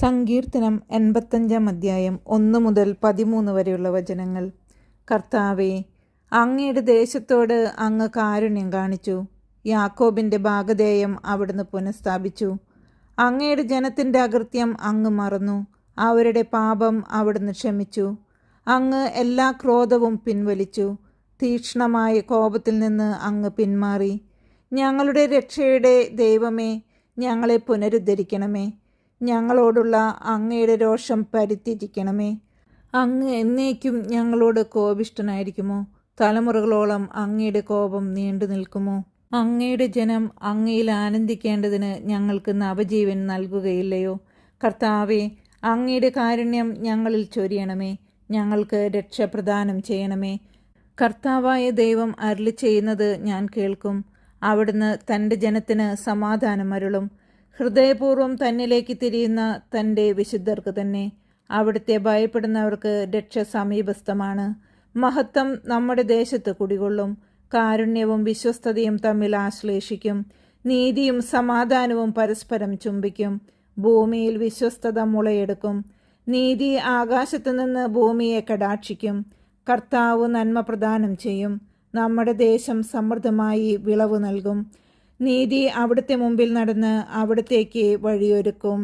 സങ്കീർത്തനം എൺപത്തഞ്ചാം അധ്യായം ഒന്ന് മുതൽ പതിമൂന്ന് വരെയുള്ള വചനങ്ങൾ. കർത്താവെ അങ്ങയുടെ ദേശത്തോട് അങ്ങ് കാരുണ്യം കാണിച്ചു. യാക്കോബിന്റെ ഭാഗധേയം അവിടുന്ന് പുനഃസ്ഥാപിച്ചു. അങ്ങയുടെ ജനത്തിന്റെ അകൃത്യം അങ്ങ് മറന്നു. അവരുടെ പാപം അവിടുന്ന് ക്ഷമിച്ചു. അങ്ങ് എല്ലാ ക്രോധവും പിൻവലിച്ചു. തീക്ഷ്ണമായ കോപത്തിൽ നിന്ന് അങ്ങ് പിന്മാറി. ഞങ്ങളുടെ രക്ഷയുടെ ദൈവമേ ഞങ്ങളെ പുനരുദ്ധരിക്കണമേ. ഞങ്ങളോടുള്ള അങ്ങയുടെ രോഷം പരുത്തിരിക്കണമേ അങ്ങ് എന്നേക്കും ഞങ്ങളോട് കോപിഷ്ടനായിരിക്കുമോ തലമുറകളോളം അങ്ങയുടെ കോപം നീണ്ടു നിൽക്കുമോ? അങ്ങയുടെ ജനം അങ്ങയിൽ ആനന്ദിക്കേണ്ടതിന് ഞങ്ങൾക്ക് നവജീവൻ നൽകുകയില്ലയോ? കർത്താവെ അങ്ങയുടെ കാരുണ്യം ഞങ്ങളിൽ ചൊരിയണമേ. ഞങ്ങൾക്ക് രക്ഷപ്രദാനം ചെയ്യണമേ. കർത്താവായ ദൈവം അരുളി ചെയ്യുന്നത് ഞാൻ കേൾക്കും. അവിടുന്ന് തന്റെ ജനത്തിന് സമാധാനം അരുളും. ഹൃദയപൂർവം തന്നിലേക്ക് തിരിയുന്ന തന്റെ വിശുദ്ധർക്ക് തന്നെ അവിടുത്തെ ഭയപ്പെടുന്നവർക്ക് രക്ഷ സമീപസ്ഥമാണ്. മഹത്വം നമ്മുടെ ദേശത്ത് കുടികൊള്ളും. കാരുണ്യവും വിശ്വസ്തതയും തമ്മിൽ ആശ്ലേഷിക്കും. നീതിയും സമാധാനവും പരസ്പരം ചുംബിക്കും. ഭൂമിയിൽ വിശ്വസ്തത മുളയെടുക്കും. നീതി ആകാശത്തു നിന്ന് ഭൂമിയെ കടാക്ഷിക്കും. കർത്താവ് നന്മ പ്രദാനം ചെയ്യും. നമ്മുടെ ദേശം സമൃദ്ധമായി വിളവ് നൽകും. നീതി അവിടുത്തെ മുമ്പിൽ നടന്ന് അവിടത്തേക്ക് വഴിയൊരുക്കും.